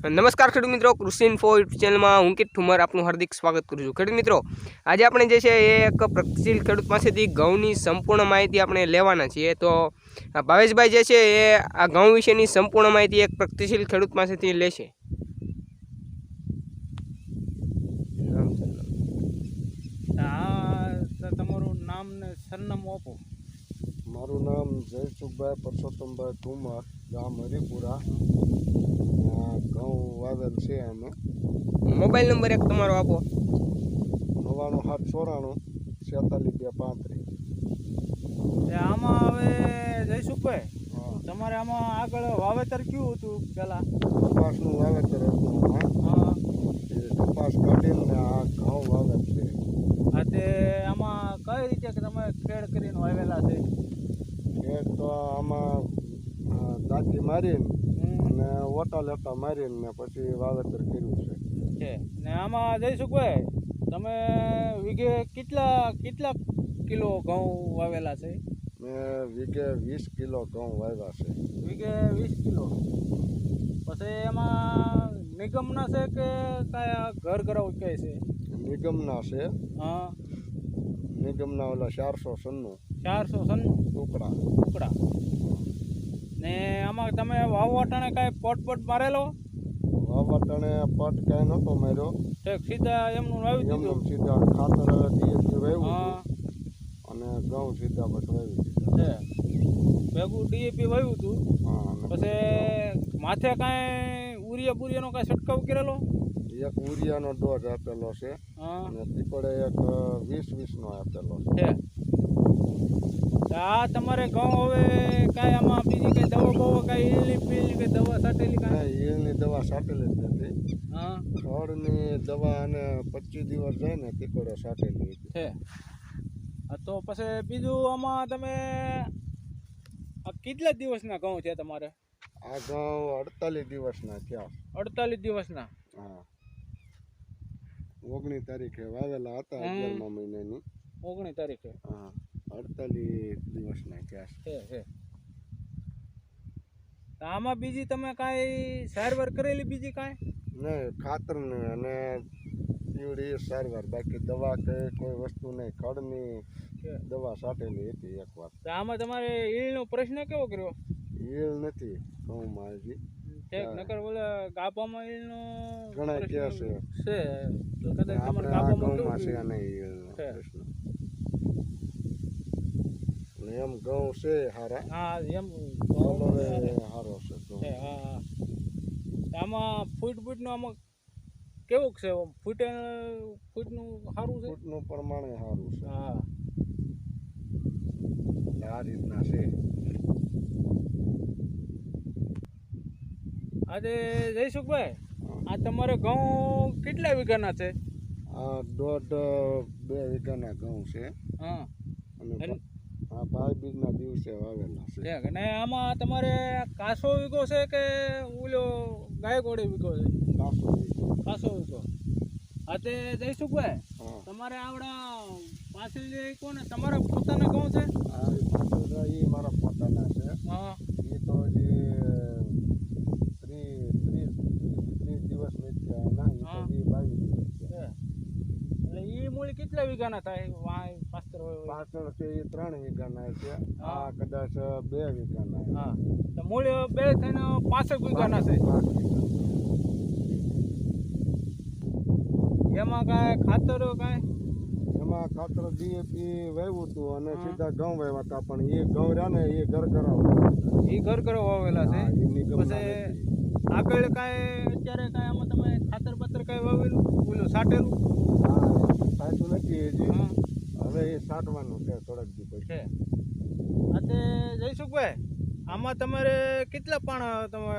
નમસ્કાર ખેડૂત મિત્રો કૃષિ ઇન્ફો યુટ્યુબ ચેનલમાં હું કિટ ઠુમર આપનું હાર્દિક સ્વાગત કરું છું. ખેડૂત મિત્રો આજે આપણે જે છે એ એક પ્રગતિશીલ ખેડૂત પાસેથી ઘઉંની સંપૂર્ણ માહિતી આપણે લેવાના છીએ. તો ભાવેશભાઈ જે છે એ આ ઘઉં વિશેની સંપૂર્ણ માહિતી એક પ્રગતિશીલ ખેડૂત પાસેથી લેશે. તમારું નામ ને સરનામું આપો. મારું નામ જયસુખભાઈ પરસોત્તમભાઈ ઠુમર ગામ હરિપુરા. ઘઉં વાવેલ છે એમાં મોબાઈલ નંબર એક તમારો આપો. નવ્વાણું સાત ચોરાણું છેતાલીસ બે પાંત્રીસ. તે આમાં હવે જયસુખભાઈ હા. તમારે આમાં આગળ વાવેતર કેવું હતું પેલા કપાસનું વાવેતર હતું એ કપાસ કાઢીને આ ઘઉં વાવેતર છે. આ તે આમાં કઈ રીતે કે તમે ખેડ કરીને વાવેલા છે? એક તો આમાં દાંતી મારીને ઓટા લેટા મારીને ને પછી વાવેતર કર્યું છે. ને આમાં જયસુખભાઈ તમે વીઘે કેટલા કેટલા કિલો ઘઉં વાવેલા છે? મેં વીઘે વીસ કિલો ઘઉં વાવ્યા છે. વીઘે વીસ કિલો. પછી એમાં નિગમના છે કે કયા ઘર ઘર કહે છે? નિગમના છે. હા. નિગમના ઓલા ચારસો સન્નું ચારસો સન ટુકડા. ટુકડા. ને આમાં તમે વાવવાટાણે કાંઈ પોટ પોટ મારેલો? વાવટણે પટ કાંઈ નહોતો માર્યો. ઠીક સીધા એમનું વાવી એમને દીધું સીધા ખાતર ડીએપી વાવ્યું હા. અને ઘઉં સીધા પછી વાવી દીધા. છે ભેગું ડીએપી વાવ્યું હતું. પછી માથે કાંઈ ઉરિયા બુરિયાનો કાંઈ છંટકાવ કરેલો? એક ઉરિયાનો ડોઝ આપેલો છે અને પીપળે એક વીસ વીસનો આપેલો છે. આ તમારે ઘઉં હવે કાંઈ આમાં બીજી કઈ દવા બવા કાંઈ ઈલની પીલની કઈ દવા સાટેલી કાંઈ? ઈલની દવા સાટેલી જ નથી. હા. ખડની દવા અને પચીસ દિવસ જાય ને પીપળે સાટેલી છે. તો પછી બીજું આમાં તમે આ કેટલા દિવસના ઘઉં છે તમારે? આ ઘઉં અડતાલીસ દિવસના થયા. અડતાલીસ દિવસના? હા. ઓગણીસ તારીખે વાવેલા હતા. અગિયારમા મહિનાની. ઓગણીસ તારીખે? હા. અડતાલીસ દિવસના ઇતિહાસ. છે આમાં બીજી તમે કાંઈ સારવાર કરેલી બીજી કાંઈ? ને ખાતર ને અને પીવડી સારવાર. બાકી દવા કે કોઈ વસ્તુ નહીં ખડની દવા સાટેલી હતી એક વાર. તો આમાં તમારે ઈળનો પ્રશ્ન કેવો કર્યો? ઈલ નથી ઘઉં હજી. નકર બોલે ગાભામાં ઈળનો ઘણા કહે છે. તો કદાચ તમારે છે નહીં ઈયળનો છે. પ્રશ્ન. એમ ઘઉં છે હારા. હા એમ હારો છે ઘઉં હા. આમાં ફૂટ ફૂટનું આમાં કેવું છે? ફૂટે ફૂટનું સારું છે? ફૂટનું પ્રમાણે સારું છે. હા આ રીતના છે. આજે જયસુખભાઈ આ તમારે ઘઉં કેટલા વીઘાના છે? આ દોઢ બે વીઘાના ઘઉં છે. હા. અને અને- આ ભાઈ બીજના દિવસે વાવેલા છે. અને આમાં તમારે કાસો વીઘો છે કે ઓલો ગાયકોડી વીઘો છે? કાસો કાસો વીઘો. હા તે જયસુખભાઈ હા. તમારે આવડા પાછળ જે કોને તમારા પોતાના ઘઉં છે? પાછળ મારા પોતાના છે. હા. એ તો હજી ત્રીસ ત્રીસ ત્રીસ દિવસ નથી ના હા. હજી બાવીસ દિવસ. એટલે એ મૂળ કેટલા વીઘાના થાય વાય પાસ્તર હોય હોય. પાછળ છે એ ત્રણ વીઘાના છે. આ કદાચ બે વીઘાના. હા. તો મૂળ બે થઈને પાસઠ વીઘાના છે. એમાં કાંઈ ખાતર કાંઈ? એમાં ખાતર ડીએપી વાવ્યું હતું અને સીધા ઘઉં વાવ્યા હતા પણ એ ઘઉં રહ્યા ને એ ઘર કરાવ એ ઘર વાવેલા છે? પછી આગળ કાંઈ અત્યારે કાંઈ આમાં તમે ખાતર બાતર કાંઈ વાવેલું? ઓલું સાટેલું? હા, સાચું નથી હજી. હવે એ સાટવાનું છે થોડાક દી પછી તે જયસુખભાઈ આમાં તમારે કેટલા પાણ તમે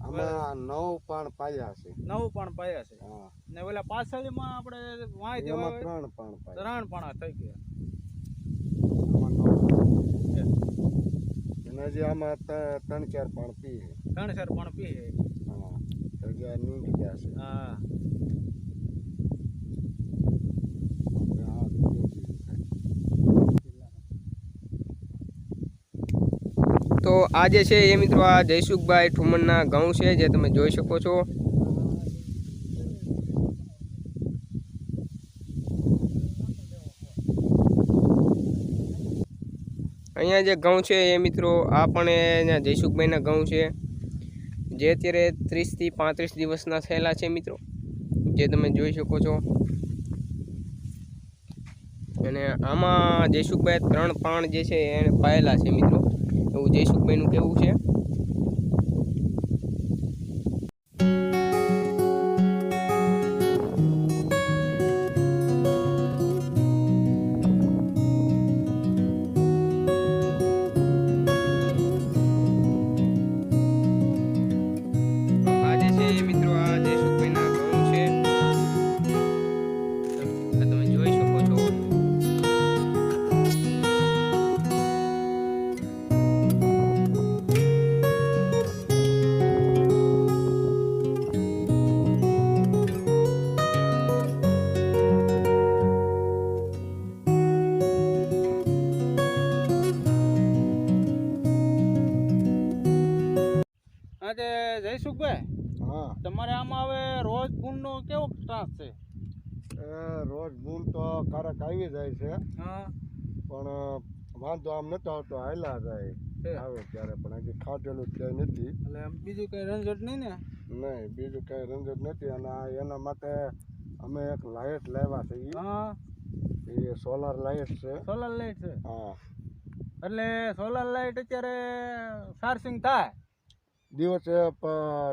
આમાં નવ પાણ પાયા છે. નવ પાણ પાયા છે. હા. ને ઓલા પાછળમાં આપણે વાય દેવા ત્રણ પાણ ત્રણ પાણા થઈ ગયા. અને હજી આમાં ત્રણ ચાર પાણ પી ત્રણ ચાર પાણ પી હા. ગયા છે. હા હવે આ બીજું બીજું થાય. તો આ જે છે એ મિત્રો આ જયસુખભાઈ ઠુમરના ઘઉં છે, જે તમે જોઈ શકો છો. અહીંયા જે ઘઉં છે એ મિત્રો, આ પણ એ જયસુખભાઈના ઘઉં છે. જે અત્યારે ત્રીસથી પાંત્રીસ દિવસના થયેલા છે મિત્રો, જે તમે જોઈ શકો છો. અને આમાં જયસુખભાઈ ત્રણ પાણ જે છે એને પાયેલા છે મિત્રો. એવું જયસુખભાઈનું કહેવું છે. જયસુખભાઈ હા. તમારે આમાં હવે રોજ ગુણનો કેવો ત્રાસ છે? એ રોજ ગુણ તો કારક આવી જાય છે. હા. પણ વાંધો આમ નતો આવતો હાલા જાય. છે. આવે ત્યારે પણ હજી ખાધેલું જ ક્યાંય નથી. એટલે બીજું કઈ રંજટ નહીં ને? નહીં બીજું કઈ રંજટ નથી. અને એના માટે અમે એક લાઇટ લાવ્યા છે હા. એ સોલાર લાઇટ છે. સોલાર લાઇટ છે? હા. એટલે સોલાર લાઇટ અત્યારે ચાર્જિંગ થાય? દિવસે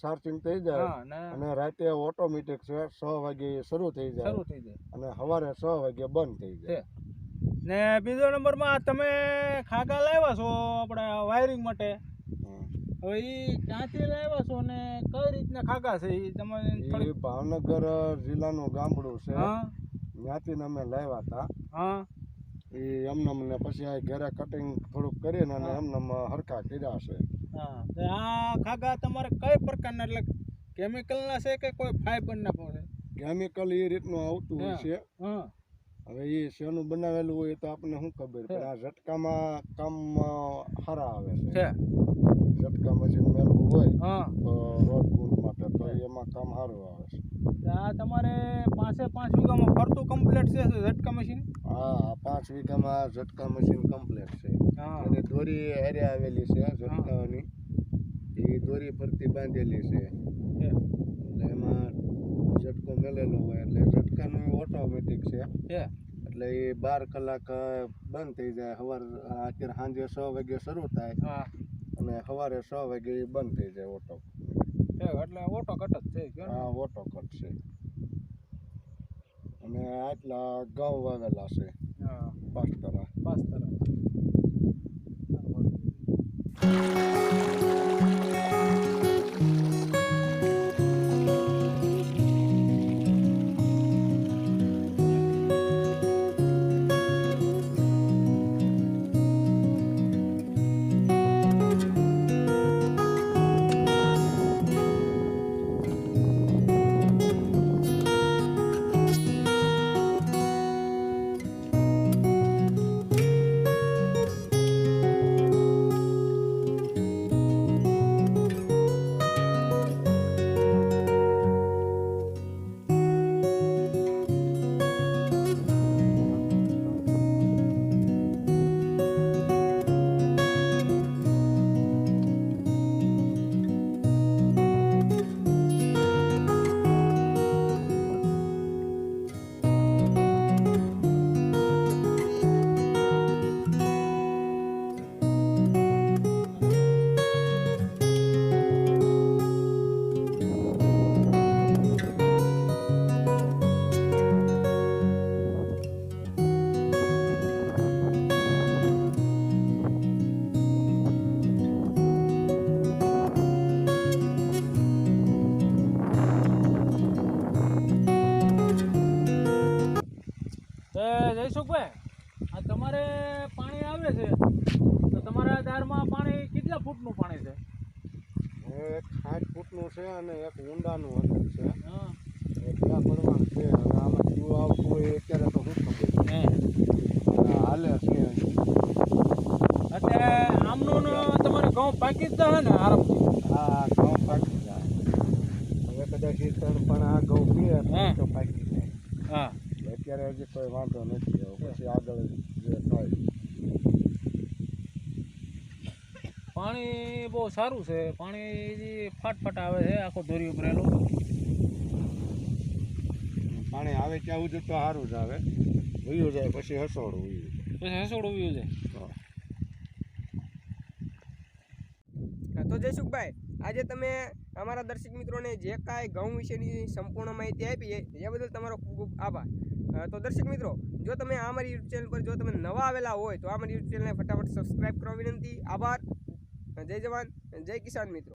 ચાર્જિંગ થઈ જાય અને રાતે ઓટોમેટિક છે છ વાગે શરૂ થઈ જાય શરૂ થઈ જાય. અને સવારે છ વાગે બંધ થઈ જાય. ને બીજો નંબરમાં તમે ખાગા લાવ્યા છો આપણે વાયરિંગ માટે. હવે એ ક્યાંથી લાવ્યા છો ને કઈ રીતના ખાગા છે? એ તમે ભાવનગર જિલ્લાનું ગામડું છે. હા. ત્યાંથી અમે લાવ્યા હતા હા. એ એમને પછી આ ઘરે કટિંગ થોડુંક કરીને અને. એમને હરખા કર્યા છે. હા. આ ખાગા તમારે કઈ પ્રકારના એટલે કેમિકલના છે કે કોઈ ફાઈબરના પણ કેમિકલ એ રીતનું આવતું હોય છે. હા. હવે એ શેનું બનાવેલું હોય એ તો આપણને શું ખબર છે. પણ આ ઝટકામાં કામ સારા આવે છે. ઝટકા મશીન મેળવું હોય હા. તો રોડ ગુણ માટે તો એમાં કામ સારું આવે છે. આ તમારે પાંચે પાંચ વીઘામાં ફરતું કમ્પ્લીટ છે ઝટકા મશીન હા પાંચ વીઘામાં ઝટકા મશીન કમ્પ્લીટ છે. હા. અને દોરી એરિયા આવેલી છે ઝટકાની. એ દોરી ફરતી બાંધેલી છે. એટલે એમાં ઝટકો મેલેલો હોય એટલે ઝટકાનું ઓટોમેટિક છે. એટલે એ બાર કલાક બંધ થઈ જાય. સવાર અત્યારે સાંજે છ વાગે શરૂ થાય હા. અને સવારે છ વાગે એ બંધ થઈ જાય ઓટો એટલે ઓટો કટ જ છે હા? ઓટો કટ છે. અને આટલા ઘઉં વાવેલા છે. હા. પાંચ તરા પાંચ તરફ છે અને એક ઊંડાનું હતું છે. હા. ક્યાં પડવાનું છે. હવે આમાં કેવું આવતું હોય અત્યારે તો શું ખબર હે. હાલે છે. અત્યારે આમનું તમારું તમારે ઘઉં પાકી જ જાય ને આરામથી આ ઘઉં પાકી જાય હવે કદાચ એ તણ પણ આ ઘઉં પીએ તો પાકી જાય હા. અત્યારે હજી કોઈ વાંધો નથી. પછી આગળ જે થાય. પાણી બહુ સારું છે. પાણી ફાટફાટ આવે છે આખો દોરી ઉભરેલો પાણી આવે ત્યાં સુધી તો સારું જ આવે. વયું જાય પછી હસોડ ઉયું. પછી હસોડ ઉયું. હા, તો જયસુખભાઈ આજે તમે અમારા દર્શક મિત્રોને જે કાંઈ ઘઉં વિશેની સંપૂર્ણ માહિતી આપી એ બદલ તમારો ખૂબ ખૂબ આભાર. તો દર્શક મિત્રો જો તમે આ મારી યુટ્યુબ ચેનલ પર જો તમે નવા આવેલા હોય તો આ મારી યુટ્યુબ ચેનલને ફટાફટ સબસ્ક્રાઈબ કરવા વિનંતી. આભાર. જય જવાન જય કિસાન મિત્રો.